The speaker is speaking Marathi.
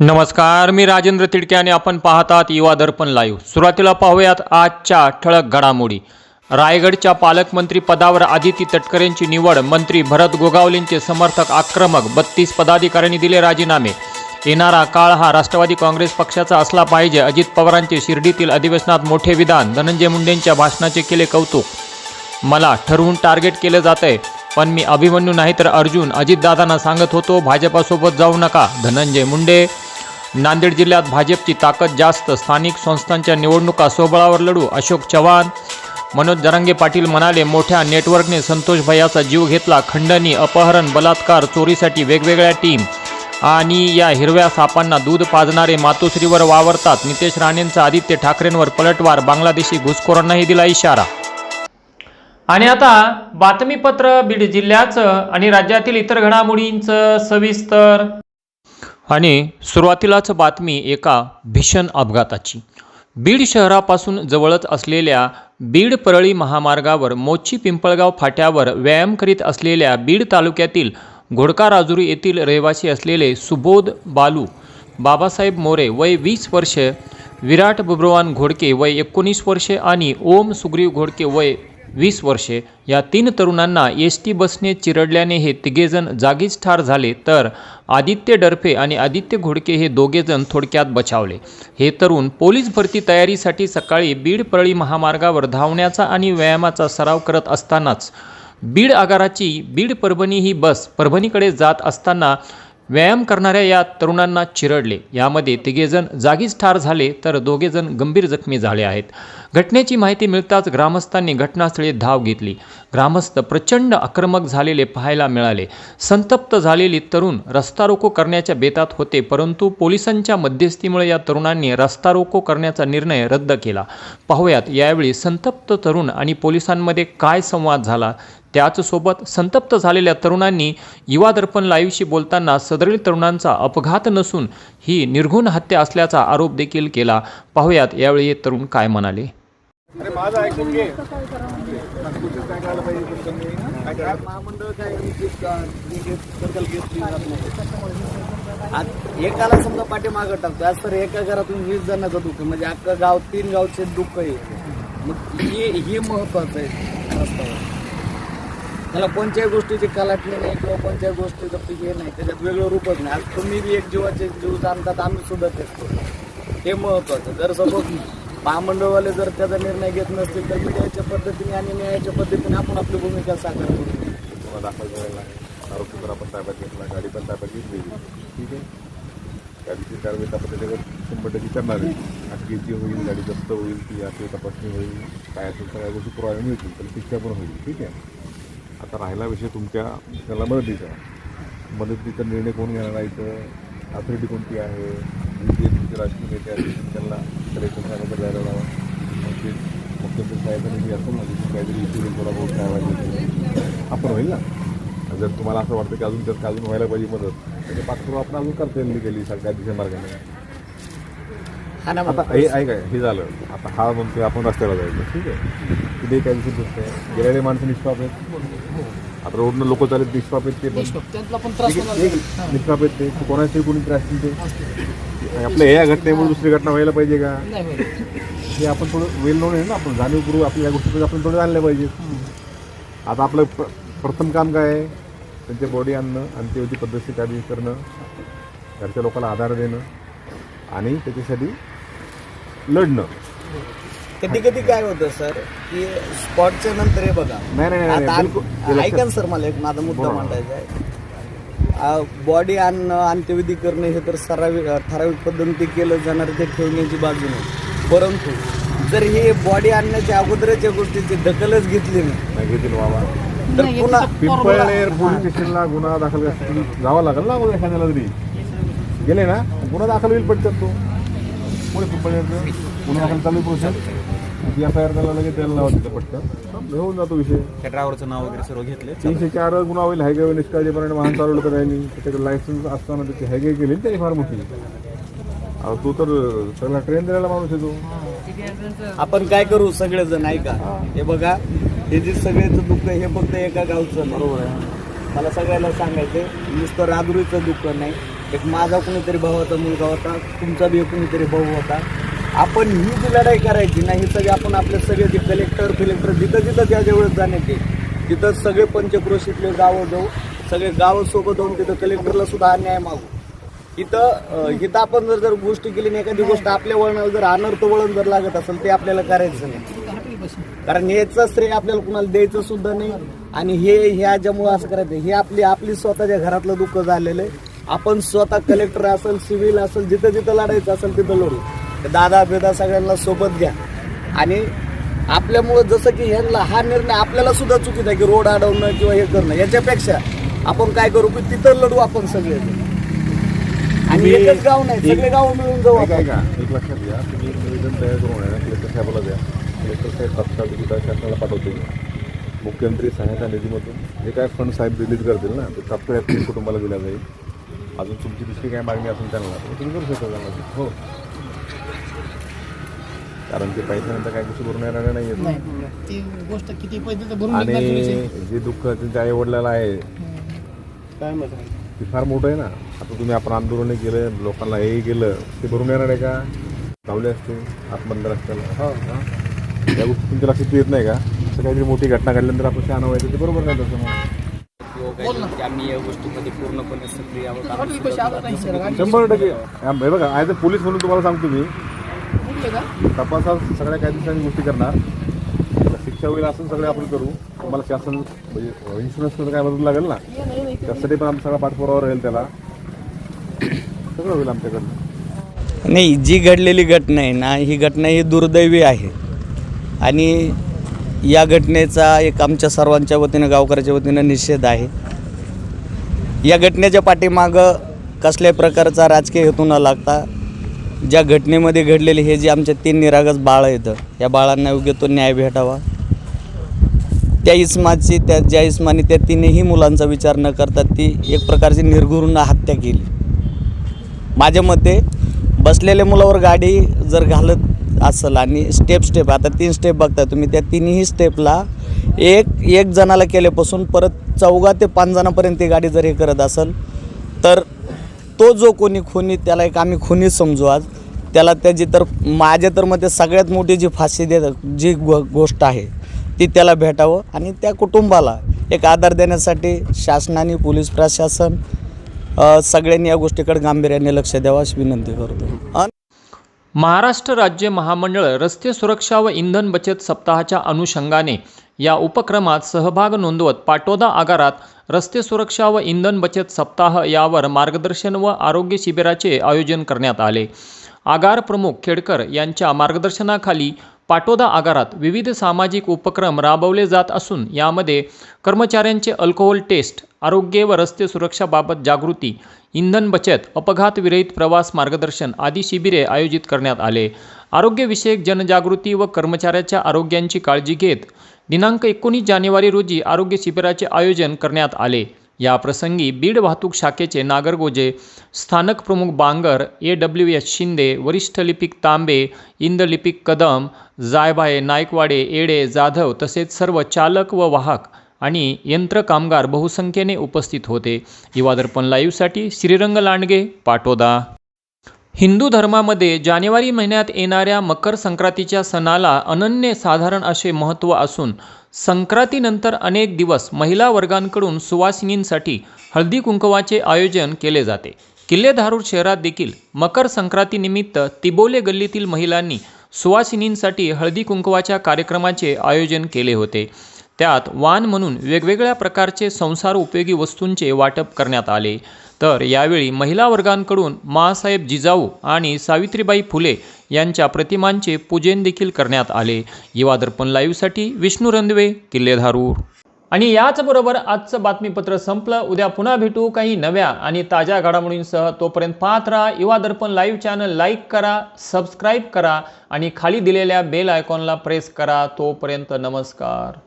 नमस्कार मी राजेंद्र तिडके आणि आपण पाहतात युवा दर्पण लाईव्ह सुरुवातीला पाहूयात आजच्या ठळक घडामोडी. रायगडच्या पालकमंत्री पदावर आदिती तटकरेंची निवड मंत्री भरत गोगावलेंचे समर्थक आक्रमक बत्तीस पदाधिकाऱ्यांनी दिले राजीनामे. येणारा काळ हा राष्ट्रवादी काँग्रेस पक्षाचा असला पाहिजे अजित पवारांचे शिर्डीतील अधिवेशनात मोठे विधान धनंजय मुंडेंच्या भाषणाचे केले कौतुक. मला ठरवून टार्गेट केलं जात आहे पण मी अभिमन्यू नाही तर अर्जुन अजितदादांना सांगत होतो भाजपासोबत जाऊ नका. धनंजय मुंडे नांदेड जिल्ह्यात भाजपची ताकद जास्त स्थानिक संस्थांच्या निवडणुका सोबळावर लढू अशोक चव्हाण मनोज जरांगे पाटील म्हणाले मोठ्या नेटवर्कने संतोष भैयाचा जीव घेतला. खंडणी अपहरण बलात्कार चोरीसाठी वेगवेगळ्या टीम आणि या हिरव्या सापांना दूध पाजणारे मातोश्रीवर वावरतात. नितेश राणेंचा आदित्य ठाकरेंवर पलटवार. बांगलादेशी घुसखोरांनाही दिला इशारा. आणि आता बातमीपत्र बीड जिल्ह्याचं आणि राज्यातील इतर घडामोडींचं सविस्तर आणि सुरुवातीलाच बातमी एका भीषण अपघाताची. बीड शहरापासून जवळच असलेल्या बीड परळी महामार्गावर मोची पिंपळगाव फाट्यावर व्यायाम करीत असलेल्या बीड तालुक्यातील घोडका राजुरी येथील रहिवासी असलेले सुबोध बालू बाबासाहेब मोरे वय वीस वर्षे विराट बुब्रवान घोडके वय एकोणीस वर्षे आणि ओम सुग्रीव घोडके वय वीस वर्षे. या तीन तरुणांना एस टी बसने चिरडल्याने हे तिघेजण जागीच ठार झाले तर आदित्य डरफे आणि आदित्य घोडके हे दोघेजण थोडक्यात बचावले. हे तरुण पोलीस भरती तयारीसाठी सकाळी बीड परळी महामार्गावर धावण्याचा आणि व्यायामाचा सराव करत असतानाच बीड आगाराची बीड परभणी ही बस परभणीकडे जात असताना व्यायाम करणाऱ्या या तरुणांना चिरडले. यामध्ये तिघेजण जागीच ठार झाले तर दोघेजण गंभीर जखमी झाले आहेत. घटनेची माहिती मिळताच ग्रामस्थांनी घटनास्थळी धाव घेतली. ग्रामस्थ प्रचंड आक्रमक झालेले पाहायला मिळाले. संतप्त झालेली तरुण रस्ता रोको करण्याच्या बेतात होते परंतु पोलिसांच्या मध्यस्थीमुळे या तरुणांनी रस्ता रोको करण्याचा निर्णय रद्द केला. पाहुयात यावेळी संतप्त तरुण आणि पोलिसांमध्ये काय संवाद झाला? त्याचसोबत संतप्त झालेल्या तरुणांनी युवा दर्पण लाईव्हशी बोलताना सदरील तरुणांचा अपघात नसून ही निर्घुण हत्या असल्याचा आरोप देखील केला. पाहूयात यावेळी हे तरुण काय म्हणाले. एकाला समजा पाठीमागं टाकतो. आज तर एका घरातून वीस जणांचं दुःख. म्हणजे अख्खं गाव तीन गावचे दुःख आहे. मग हे हे महत्वाचं आहे. रस्त्यावर. त्याला कोणत्याही गोष्टीची कलाटणी नाही किंवा कोणत्याही गोष्टीचं पीक हे नाही त्याच्यात वेगळं रूपच नाही. आज तुम्ही बी एक जीवाचे जीव जाणतात आम्ही सुद्धा तेच करतो. हे महत्वाचं. जर सपोज महामंडळवाले जर त्याचा निर्णय घेत नसतील तर मीडियाच्या पद्धतीने आणि न्यायाच्या पद्धतीने आपण आपली भूमिका साकार करू. तुम्हाला दाखल करायला आरोपी पण आपण ताब्यात घेतला गाडी पण ताब्यात घेतली. ठीक आहे. गाडीची कारवाई आपण त्याच्यावर शंभर टक्के करणार आहे. अटकेची होईल गाडी जप्त होईल ती अशी तपासणी होईल. काय असेल सगळ्या गोष्टी पुरावे मिळतील तर शिक्षा पण होईल. ठीक आहे. आता राहिला विषय तुमच्या त्याला मदतीचा मदतीचा निर्णय कोण घेणार आहे इथं? अथॉरिटी कोणती आहे? जे तुमचे राजकीय नेते आहेत त्यांना कलेक्टर साहेबांकडे जायला लावा. म्हणजे मुख्यमंत्री साहेबांनी जे असं ना काहीतरी इश्यू थोडा बहुत काय व्हायला आपण होईल ना? जर तुम्हाला असं वाटतं की अजून त्यात अजून व्हायला पाहिजे मदत तर ते पाठपुरावा आपण अजून करता येईल लिगली सरकार दिशा मार्गाने आता हे ऐका हे झालं. आता हा म्हणतोय आपण रस्त्याला जायचं ठीक आहे? तिथे काय दिवशी गोष्ट आहे. गेलेले माणसं निष्पाप आहेत. आता रोडनं लोक चालत निष्पाप आहेत ते पण. त्यांना त्रास निष्पाप आहेत ते. कोणाचे कोणी त्रास ते. आणि आपल्या या घटनेमुळे दुसरी घटना व्हायला पाहिजे का? हे आपण थोडं वेल नोन आहे ना. आपण जाणीवपूर्वक आपल्या या गोष्टी आपण थोडं जाणल्या पाहिजे. आता आपलं प्र- प्रथम काम काय आहे? त्यांचे बॉडी आणणं अंत्यविधी पद्धतशीर कार्य करणं घरच्या लोकांना आधार देणं आणि त्याच्यासाठी लढणं. कधी कधी काय होतं सर की स्पॉटच्या नंतर हे बघा. नाही नाही नाही, आता बिलकुल ऐका ना सर मला एक माझा मुद्दा बोला. मांडायचा आहे. बॉडी आणणं अंत्यविधी करणं हे तर ठराविक ठराविक पद्धती केलं जाणार ते ठेवण्याची बाजू नाही. परंतु जर हे बॉडी आणण्याच्या अगोदरच्या गोष्टीची दखलच घेतली नाही नाही घेतील बाबा. तर पुन्हा पिंपळनेर पोलीस स्टेशनला गुन्हा दाखल जावं लागेल ना अगोदर एखाद्याला तरी गेले ना गुन्हा दाखल होईल पटकन तो. पुढे पिंपळनेरचं गुन्हा दाखल चालू प्रोसेस ती एफ आय आर त्याला लगेच त्याला लावा तिथं पटकन. होऊन जातो विषय. त्या ड्रायव्हरचं नाव वगैरे सर्व घेतले तीनशे चार गुन्हा होईल हायवे निष्काळजीपणाने वाहन चालवलं तर राहिली त्याच्याकडे लायसन्स असताना त्याची हायवे केली त्याची फार मोठी. तू तर सगळा ट्रेन द्यायला माणूस आहे तो. आपण काय करू सगळेजण ऐका. हे. बघा हे जे सगळ्याचं दुःख हे फक्त एका गावचं. बरोबर आहे. मला सगळ्याला सांगायचं नुसतं राजुरीचं दुःख नाही. एक माझा कुणीतरी भावाचा मुलगा होता तुमचा बी कुणीतरी भाऊ होता. आपण ही जी लढाई करायची ना ही सगळी आपण आपले सगळे जे कलेक्टर फिलेक्टर जिथं जिथं ज्या वेळेस जाण्याचे तिथं सगळे पंचक्रोशीतले गावं जाऊ सगळे गावंसोबत जाऊन तिथं कलेक्टरला सुद्धा अन्याय मागू. इथं इथं आपण जर जर गोष्टी केली आणि एखादी गोष्ट आपल्या वळणाला जर अनर्थ वळण जर लागत असेल ते आपल्याला करायचं नाही. कारण याचं श्रेय आपल्याला कुणाला द्यायचं सुद्धा नाही. आणि हे ह्या ज्यामुळे असं करायचं हे आपली आपली स्वतःच्या घरातलं दुःख झालेलं आहे. आपण स्वतः कलेक्टर असेल सिव्हिल असेल जिथं जिथं लढायचं असेल तिथं लढू. दादा बेदा सगळ्यांना सोबत घ्या. आणि आपल्यामुळं जसं की ह्यांना हा निर्णय आपल्याला सुद्धा चुकीचा आहे की रोड अडवणं किंवा हे करणं याच्यापेक्षा आपण काय करू की तिथं लढू आपण सगळे. आणि एकच गाव नाही सगळे गाव मिळून जाऊ काय का एक लक्षात घ्या तुम्ही निवेदन तयार करून कलेक्टर साहेबाला द्या. कलेक्टर साहेब तात्काळ विधान शासनाला पाठवतील. मुख्यमंत्री सहायता निधीमधून. जे काय फंड साहेब रिलीज करतील ना? ते तात्काळ कुटुंबाला दिला जाईल. अजून तुमची दुसरी काय मागणी असेल त्यांना तुम्ही करू शकता त्यांना. हो. कारण ते पैशानंतर काय गोष्टी भरून येणार नाही गोष्ट किती पैसे आणि. जे दुःख त्यांच्या आई वडिलाला आहे ते फार मोठं आहे ना. आता तुम्ही आपण आंदोलन केलं लोकांना हे केलं ते भरून येणार आहे का? धावले असते आत्महत्या असताना या गोष्टी तुमच्या लक्षात येत नाही का? असं काहीतरी मोठी घटना घडल्यानंतर आपण शहाणं व्हायचं ते बरोबर नाही तसं मग की आम्ही या गोष्टीमध्ये पूर्णपणे सक्रिय आहोत. शंभर टक्के. हे बघा ॲज अ पोलीस म्हणून तुम्हाला सांगतो मी. तपासात सगळ्या कायदेशीर गोष्टी करणार. शिक्षा होईल असं सगळे आपण करू. तुम्हाला शासन म्हणजे इन्शुरन्स काय मदत लागेल ना? त्यासाठी पण आमचा सगळा पाठपुरावा राहील त्याला. सगळं होईल आमच्याकडनं. नाही जी घडलेली घटना आहे ना ही घटना ही दुर्दैवी आहे. आणि या घटनेचा एक आमच्या सर्वांच्या वतीनं गावकऱ्याच्या वतीनं निषेध आहे. या घटनेच्या पाठीमागं कसल्याही प्रकारचा राजकीय हेतू न लागता ज्या घटनेमध्ये घडलेले हे जे आमच्या तीन निरागस बाळ येतं या बाळांना योग्य तो न्याय भेटावा. त्या इस्माची त्या ज्या इस्माने त्या तिन्ही मुलांचा विचार न करता ती एक प्रकारची निर्घृण हत्या केली. माझ्या मते बसलेल्या मुलावर गाडी जर घालत असेल आणि स्टेप स्टेप आता तीन स्टेप बघता तुम्ही. त्या तिन्ही स्टेपला एक एक जणाला केल्यापासून परत चौघा ते पाच जणांपर्यंत ती गाडी जर हे करत असेल तर तो जो कोणी खुनी त्याला एक आम्ही खुनी समजू आज. त्याला त्याची तर माझ्या तर मते सगळ्यात मोठी जी फाशी देत जी गो गोष्ट आहे ती त्याला भेटावं. आणि त्या कुटुंबाला एक आधार देण्यासाठी शासनाने पोलीस प्रशासन सगळ्यांनी या गोष्टीकडे गांभीर्याने लक्ष द्यावं अशी विनंती करतो. महाराष्ट्र राज्य महामंडळ रस्ते सुरक्षा व इंधन बचत सप्ताहाच्या अनुषंगाने या उपक्रमात सहभाग नोंदवत पाटोदा आगारात रस्ते सुरक्षा व इंधन बचत सप्ताह यावर मार्गदर्शन व आरोग्य शिबिराचे आयोजन करण्यात आले. आगार प्रमुख खेडकर यांच्या मार्गदर्शनाखाली पाटोदा आगारात विविध सामाजिक उपक्रम राबवले जात असून यामध्ये कर्मचाऱ्यांचे अल्कोहोल टेस्ट आरोग्य व रस्ते सुरक्षाबाबत जागृती इंधन बचत अपघात विरहित प्रवास मार्गदर्शन आदी शिबिरे आयोजित करण्यात आले. आरोग्यविषयक जनजागृती व कर्मचाऱ्याच्या आरोग्यांची काळजी घेत दिनांक एकोणीस जानेवारी रोजी आरोग्य शिबिराचे आयोजन करण्यात आले. या प्रसंगी बीड वाहतूक शाखेचे नागरगोजे स्थानक प्रमुख Bangar A W S Shinde वरिष्ठ लिपिक तांबे इंदलिपिक कदम जायभाये नायकवाडे एडे जाधव तसेच सर्व चालक व वाहक आणि यंत्र कामगार बहुसंख्येने उपस्थित होते. युवादर्पण लाईव्हसाठी श्रीरंग लांडगे पाटोदा. हिंदू धर्मामध्ये जानेवारी महिन्यात येणाऱ्या मकर संक्रांतीच्या सणाला अनन्य साधारण असे महत्त्व असून संक्रांतीनंतर अनेक दिवस महिला वर्गांकडून सुवासिनींसाठी हळदी कुंकवाचे आयोजन केले जाते. किल्लेधारूर शहरात देखील मकर संक्रांतीनिमित्त तिबोले गल्लीतील महिलांनी सुवासिनींसाठी हळदी कुंकवाच्या कार्यक्रमाचे आयोजन केले होते. त्यात वाण म्हणून वेगवेगळ्या प्रकारचे संसार उपयोगी वस्तूंचे वाटप करण्यात आले. तर यावेळी महिला वर्गांकडून माँसाहेब जिजाऊ आणि सावित्रीबाई फुले यांच्या प्रतिमांचे पूजन देखील करण्यात आले. युवा दर्पण लाईव्हसाठी विष्णू रंधवे किल्लेधारूर आणि याचबरोबर आजचं बातमीपत्र संपलं. उद्या पुन्हा भेटू काही नव्या आणि ताज्या घडामोडींसह. तोपर्यंत पाहत राहा Yuva Darpan live channel like करा सबस्क्राईब करा आणि खाली दिलेल्या बेल आयकॉनला प्रेस करा. तोपर्यंत नमस्कार.